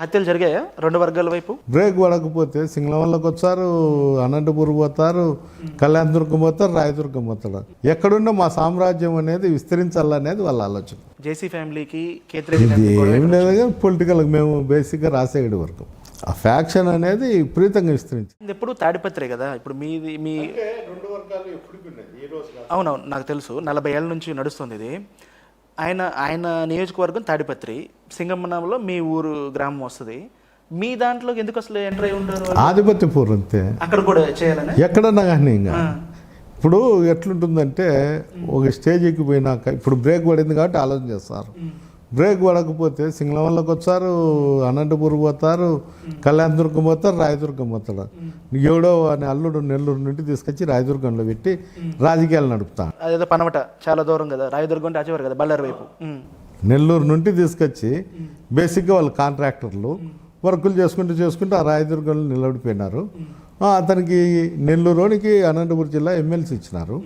హత్యలు జరిగాయా? రెండు వర్గాల వైపు? బ్రేక్ పడకపోతే సింగళవల్లకి వచ్చారు అనంతపురం పోతారు కళ్యాణదుర్గం పోతారు రాయదుర్గం పోతారు. ఎక్కడున్నా మా సామ్రాజ్యం అనేది విస్తరించాలనేది వాళ్ళ ఆలోచన. జేసీ ఫ్యామిలీకి ఏం లేదు కానీ పొలిటికల్ మేము బేసిక్గా రాసేయడం వరకు ఆ ఫ్యాక్షన్ అనేది విపరీతంగా విస్తరించింది. ఎప్పుడు తాడిపత్రే కదా? ఇప్పుడు మీది మీ రెండు వర్గాలు ఎప్పుడు ఈ రోజు అవునవును నాకు తెలుసు. నలభై ఏళ్ళ నుంచి నడుస్తుంది ఇది. ఆయన ఆయన నియోజకవర్గం తాడిపత్రి. సింగమనంలో మీ ఊరు గ్రామం వస్తుంది. మీ దాంట్లోకి ఎందుకు అసలు ఎంటర్ అయి ఉంటారు? ఆధిపత్య అంతే. అక్కడ కూడా చేయాలని? ఎక్కడన్నా కానీ ఇంకా. ఇప్పుడు ఎట్లుంటుందంటే ఒక స్టేజ్కి పోయినాక ఇప్పుడు బ్రేక్ పడింది కాబట్టి ఆలోచన చేస్తారు. బ్రేక్ పడకపోతే సింగళవల్లకి వచ్చారు అనంతపురం పోతారు కళ్యాణదుర్గం పోతారు రాయదుర్గం పోతారు ఎవడో అని అల్లుడు నెల్లూరు నుండి తీసుకొచ్చి రాయదుర్గంలో పెట్టి రాజకీయాలు నడుపుతాను అదేదో పనమట చాలా దూరం కదా. రాయదుర్గం అంటే అచేవారు కదా బళ్ళారి వైపు. నెల్లూరు నుండి తీసుకొచ్చి బేసిక్గా వాళ్ళు కాంట్రాక్టర్లు వర్కులు చేసుకుంటూ చేసుకుంటూ ఆ రాయదుర్గంలో నిలబడిపోయినారు. అతనికి నెల్లూరుకి అనంతపురం జిల్లా ఎమ్మెల్సీ ఇచ్చినారు.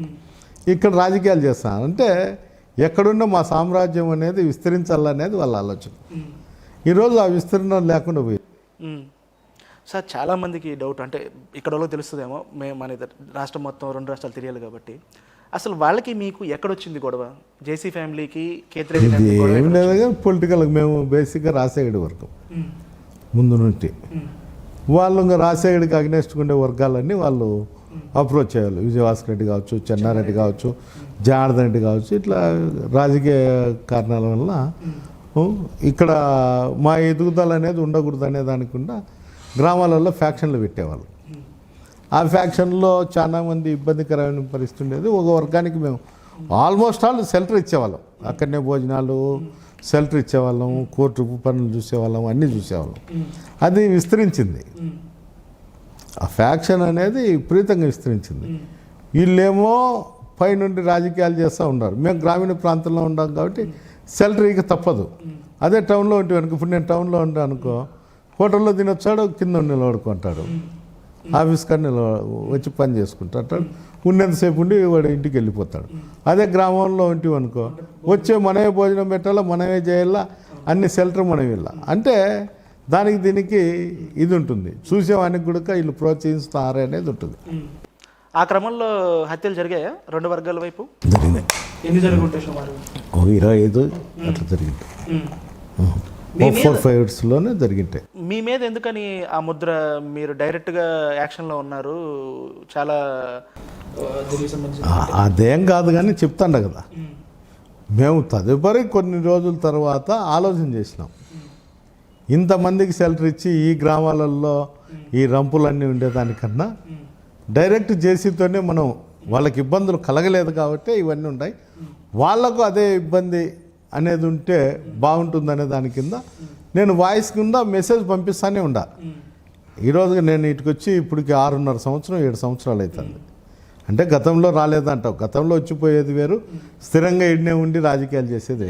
ఇక్కడ రాజకీయాలు చేస్తాను అంటే ఎక్కడున్నా మా సామ్రాజ్యం అనేది విస్తరించాలనేది వాళ్ళ ఆలోచన. ఈరోజు ఆ విస్తరణ లేకుండా పోయింది. సార్ చాలామందికి డౌట్. అంటే ఇక్కడ తెలుస్తుందేమో మేము మన ఇద్దరు రాష్ట్రం మొత్తం రెండు రాష్ట్రాలు తెలియాలి కాబట్టి. అసలు వాళ్ళకి మీకు ఎక్కడొచ్చింది గొడవ? జేసీ ఫ్యామిలీకి ఏం లేదు పొలిటికల్ మేము బేసిక్గా రాసేయడం వరకు ముందు నుండి. వాళ్ళు ఇంకా రాజశేఖర్కి అగ్నెస్ట్ ఉండే వర్గాలన్నీ వాళ్ళు అప్రోచ్ చేయాలి. విజయభాస్కర్ రెడ్డి కావచ్చు చెన్నారెడ్డి కావచ్చు జనార్దన్ రెడ్డి కావచ్చు ఇట్లా రాజకీయ కారణాల వల్ల ఇక్కడ మా ఎదుగుదల అనేది ఉండకూడదు అనే దానికుండా గ్రామాలలో ఫ్యాక్షన్లు పెట్టేవాళ్ళు. ఆ ఫ్యాక్షన్లో చాలామంది ఇబ్బందికరమైన పరిస్థితి ఉండేది ఒక వర్గానికి మేము ఆల్మోస్ట్ ఆల్ షెల్టర్ ఇచ్చేవాళ్ళం. అక్కడనే భోజనాలు షెల్టర్ ఇచ్చేవాళ్ళం కోర్టు పనులు చూసేవాళ్ళం అన్నీ చూసేవాళ్ళం. అది విస్తరించింది. ఆ ఫ్యాక్షన్ అనేది విపరీతంగా విస్తరించింది. వీళ్ళేమో పైనుండి రాజకీయాలు చేస్తూ ఉన్నారు. మేము గ్రామీణ ప్రాంతంలో ఉన్నాం కాబట్టి షెల్టర్ ఇక తప్పదు. అదే టౌన్లో ఉంటే అనుకో ఇప్పుడు నేను టౌన్లో ఉంటాను అనుకో హోటల్లో తినొచ్చాడు కింద నిలబడుకుంటాడు. ఆఫీస్ నిలవ వచ్చి పని చేసుకుంటాడు. ఉన్నంతసేపు ఉండి వాడు ఇంటికి వెళ్ళిపోతాడు. అదే గ్రామంలో ఉంటే అనుకో వచ్చే మనమే భోజనం పెట్టాలా మనమే చేయాలా అన్ని షెల్టర్ మనం వెళ్ళా అంటే దానికి దీనికి ఇది ఉంటుంది. చూసేవానికి కూడా వీళ్ళు ప్రోత్సహిస్తారు అనేది ఉంటుంది. ఆ క్రమంలో హత్యలు జరిగాయా? రెండు వర్గాల వైపు? జరిగినాయి. ఎన్ని ఇరవై ఐదు అట్లా జరిగింది. Four five ఇయర్స్లోనే జరిగింటాయి. మీ మీద ఎందుకని ఆ ముద్ర మీరు డైరెక్ట్గా యాక్షన్లో ఉన్నారు? చాలా అదేం కాదు కానీ చెప్తాండ కదా. మేము తదుపరి కొన్ని రోజుల తర్వాత ఆలోచన చేసినాం. ఇంతమందికి షెల్టర్ ఇచ్చి ఈ గ్రామాలలో ఈ రంపులన్నీ ఉండేదానికన్నా డైరెక్ట్ జేసీతోనే మనం వాళ్ళకి ఇబ్బందులు కలగలేదు కాబట్టి ఇవన్నీ ఉన్నాయి వాళ్ళకు అదే ఇబ్బంది అనేది ఉంటే బాగుంటుందనే దాని కింద నేను వాయిస్ కింద మెసేజ్ పంపిస్తానే ఉండా. ఈరోజు నేను ఇటుకు వచ్చి ఇప్పటికి ఆరున్నర సంవత్సరం ఏడు సంవత్సరాలు అవుతుంది అంటే గతంలో రాలేదంటావు. గతంలో వచ్చిపోయేది వేరు. స్థిరంగా ఇడినే ఉండి రాజకీయాలు చేసేది